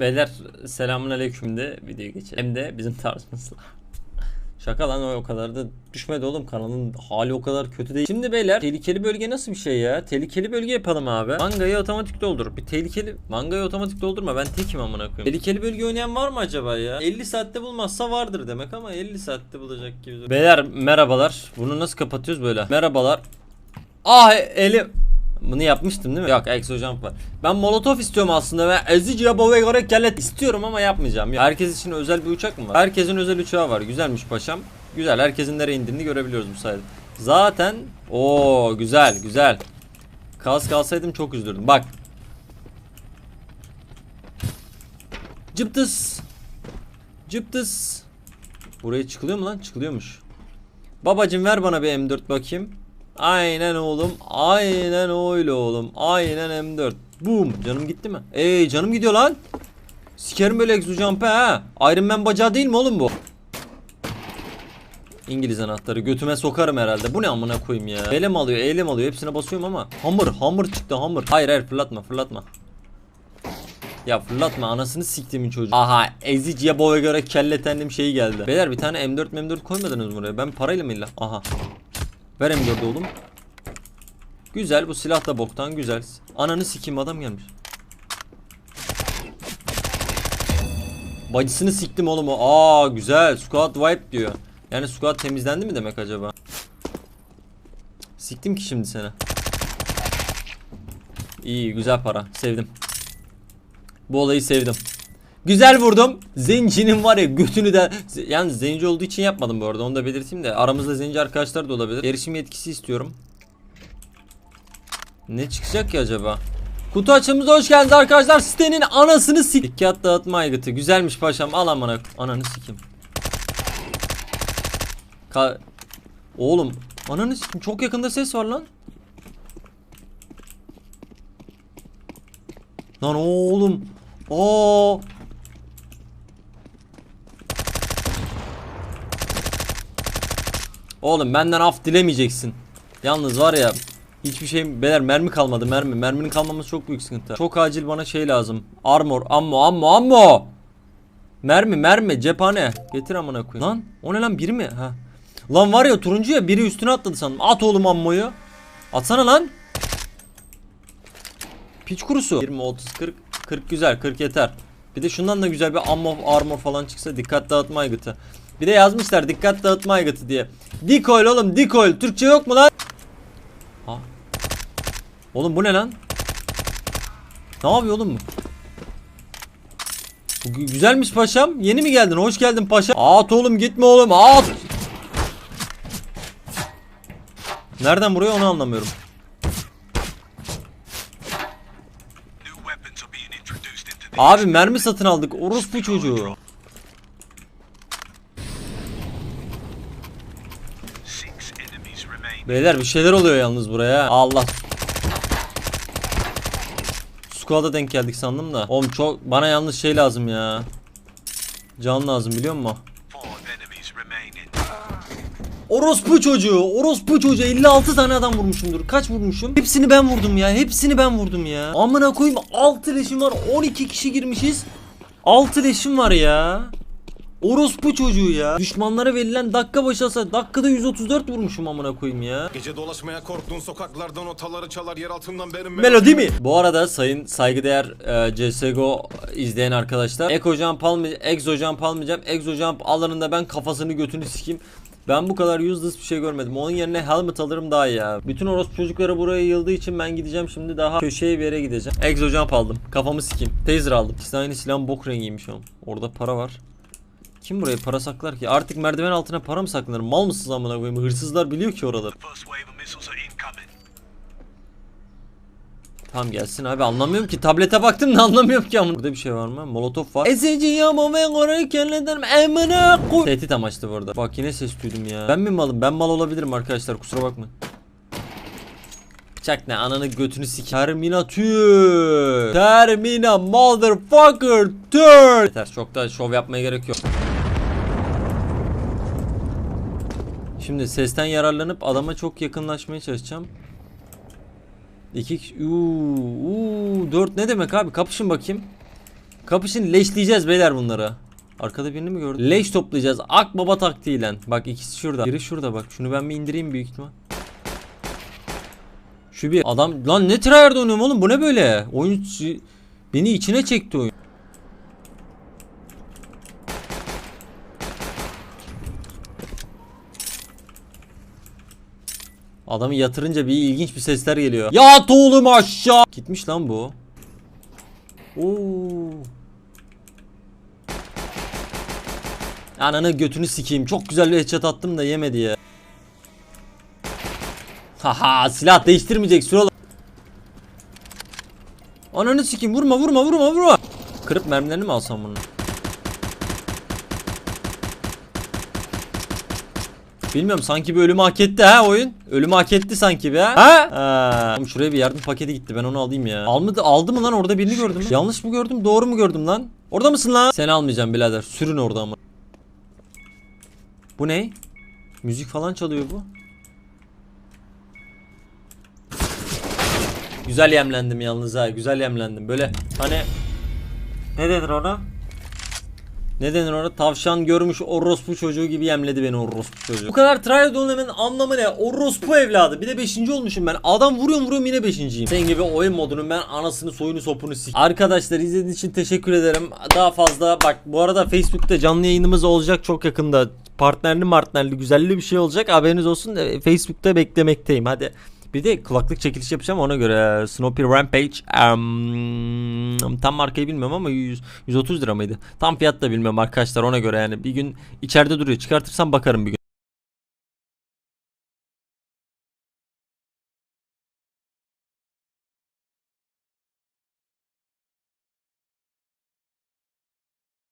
Beyler selamun aleyküm de videoya geçelim. Hem de bizim tarzımızla. Şaka lan o o kadar da düşmedi oğlum kanalın hali o kadar kötü değil. Şimdi beyler tehlikeli bölge nasıl bir şey ya? Tehlikeli bölge yapalım abi. Mangayı otomatik doldur. Bir tehlikeli mangayı otomatik doldurma ben tekim amına koyayım. Tehlikeli bölge oynayan var mı acaba ya? 50 saatte bulmazsa vardır demek ama 50 saatte bulacak gibi. Beyler merhabalar. Bunu nasıl kapatıyoruz böyle? Merhabalar. Ah elim. Bunu yapmıştım değil mi? Yok exojump var. Ben molotof istiyorum aslında ve ezici yapava göre kellet istiyorum ama yapmayacağım. Herkes için özel bir uçak mı var? Herkesin özel uçağı var. Güzelmiş paşam. Güzel. Herkesin nereye indiğini görebiliyoruz bu sayede. Zaten o güzel güzel. Kas kalsaydım çok üzülürdüm. Bak. Cıptıs. Cıptıs. Buraya çıkılıyor mu lan? Çıkılıyormuş. Babacım ver bana bir M4 bakayım. Aynen oğlum. Aynen öyle oğlum. Aynen M4. Boom. Canım gitti mi? Ey canım gidiyor lan. Sikerim böyle exojump'e ha. Iron Man bacağı değil mi oğlum bu? İngiliz anahtarı götüme sokarım herhalde. Bu ne amına koyayım ya. Elim alıyor, elim alıyor. Hepsine basıyorum ama. Hammer, hammer çıktı hammer. Hayır hayır fırlatma, fırlatma. Ya fırlatma anasını siktimin çocuğu. Aha eziciye boya göre kelletendim şeyi geldi. Beyler bir tane M4 M4 koymadınız buraya? Ben parayla mı illa? Aha. Ver M4'ü oğlum. Güzel bu silah da boktan güzel. Ananı sikeyim adam gelmiş. Bacısını siktim oğlum o. Aa güzel. Squad wipe diyor. Yani squad temizlendi mi demek acaba? Siktim ki şimdi seni. İyi güzel para. Sevdim. Bu olayı sevdim. Güzel vurdum. Zencinin var ya götünü de yani zenci olduğu için yapmadım bu arada onu da belirteyim de aramızda zenci arkadaşlar da olabilir. Erişim yetkisi istiyorum. Ne çıkacak ki acaba? Kutu açımıza hoş geldiniz arkadaşlar. Sitenin anasını sik. Dikkat dağıtma aygıtı. Güzelmiş paşam. Al amına. Ananı sikim. Ka Oğlum. Ananı sikim. Çok yakında ses var lan. Lan oğlum. Oo. Oğlum benden af dilemeyeceksin. Yalnız var ya hiçbir şey beyler mermi kalmadı mermi. Merminin kalmaması çok büyük sıkıntı. Çok acil bana şey lazım. Armor, ammo, ammo, ammo. Mermi, mermi, cephane. Getir amına koyayım. Lan o ne lan biri mi? Ha. Lan var ya turuncu ya biri üstüne atladı sandım. At oğlum ammoyu. Atsana lan. Piç kurusu. 20 30 40 40 güzel 40 yeter. Bir de şundan da güzel bir ammo armor falan çıksa dikkat dağıtma aygıtı. Bir de yazmışlar dikkat dağıtma aygıtı diye. Dikoil oğlum dikoil. Türkçe yok mu lan? Ha. Oğlum bu ne lan? Ne yapıyor oğlum bu? Bu gü- güzelmiş paşam. Yeni mi geldin? Hoş geldin paşam. At oğlum gitme oğlum. At. Nereden buraya onu anlamıyorum. Abi mermi satın aldık. Orospu çocuğu. Beyler bir şeyler oluyor yalnız buraya. Allah. Squad'a denk geldik sandım da. Oğlum çok bana yalnız şey lazım ya. Can lazım biliyor musun? Orospu çocuğu, orospu çocuğu 56 tane adam vurmuşumdur. Kaç vurmuşum? Hepsini ben vurdum ya. Hepsini ben vurdum ya. Amına koyayım 6 leşim var. 12 kişi girmişiz. 6 leşim var ya. Orospu çocuğu ya. Düşmanlara verilen dakika başı hasar. Dakikada 134 vurmuşum amına koyayım ya. Gece dolaşmaya korktuğun sokaklardan otaları çalar yer altından benim Melodi mi? Bu arada sayın saygıdeğer e, CSGO izleyen arkadaşlar Ekojump almayacağım, Exojump almayacağım. Exojump alanında ben kafasını götünü sikeyim. Ben bu kadar useless bir şey görmedim. Onun yerine helmet alırım daha iyi ya. Bütün orospu çocukları buraya yıldığı için ben gideceğim şimdi daha köşeye bir yere gideceğim. Exojump aldım. Kafamı sikeyim. Taser aldım. İkisi aynı silahın bok rengiymiş oğlum. Orada para var. Kim buraya para saklar ki? Artık merdiven altına para mı saklanır? Mal mısınız amına koyayım? Hırsızlar biliyor ki oraları. Tamam gelsin abi anlamıyorum ki tablete baktım da anlamıyorum ki ama. Burada bir şey var mı? Molotof var. Ezeci yama ve orayı kellederim emine koy. Tehdit amaçlı bu arada. Bak yine ses duydum ya. Ben mi malım? Ben mal olabilirim arkadaşlar kusura bakmayın. Bıçak ne ananı götünü sik. Terminatür. Termina motherfucker turn. Çok da şov yapmaya gerek. Şimdi sesten yararlanıp adama çok yakınlaşmaya çalışacağım. İki kişi. Uuu, uuu, dört ne demek abi? Kapışın bakayım. Kapışın leşleyeceğiz beyler bunları. Arkada birini mi gördün? Leş toplayacağız. Akbaba taktiğiyle. Bak ikisi şurada. Biri şurada bak. Şunu ben bir indireyim büyük ihtimal. Şu bir adam lan ne tryhard oynuyorum oğlum bu ne böyle? Oyun beni içine çekti oyun. Adamı yatırınca bir ilginç bir sesler geliyor. Yat oğlum aşağı. Gitmiş lan bu. Oo. Ananı götünü sikeyim. Çok güzel bir headshot attım da yemedi ya. Haha silah değiştirmeyecek süre Ananı sikeyim vurma vurma vurma vurma. Kırıp mermilerini mi alsam bunu? Bilmiyorum sanki bir ölümü hak etti ha oyun. Ölümü hak etti sanki bir ha. Ha? ha. Oğlum Şuraya bir yardım paketi gitti ben onu alayım ya. Almadı, aldı mı lan orada birini gördüm? Yanlış mı gördüm doğru mu gördüm lan? Orada mısın lan? Seni almayacağım birader sürün orada ama. Bu ne? Müzik falan çalıyor bu. Güzel yemlendim yalnız ha güzel yemlendim böyle hani ne denir ona? Ne denir ona? Tavşan görmüş orospu çocuğu gibi yemledi beni orospu çocuğu. Bu kadar tryhard olmanın anlamı ne? Orospu evladı. Bir de 5. olmuşum ben. Adam vuruyorum vuruyorum yine 5.yim. Senin gibi oyun modunun ben anasını soyunu sopunu sik. Arkadaşlar izlediğiniz için teşekkür ederim. Daha fazla bak bu arada Facebook'ta canlı yayınımız olacak çok yakında. Partnerli martnerli güzelli bir şey olacak. Haberiniz olsun. Facebook'ta beklemekteyim. Hadi. Bir de kulaklık çekiliş yapacağım ona göre. Snoopy Rampage em, tam markayı bilmiyorum ama 100, 130 lira mıydı? Tam fiyat da bilmiyorum arkadaşlar ona göre yani. Bir gün içeride duruyor. Çıkartırsam bakarım bir gün.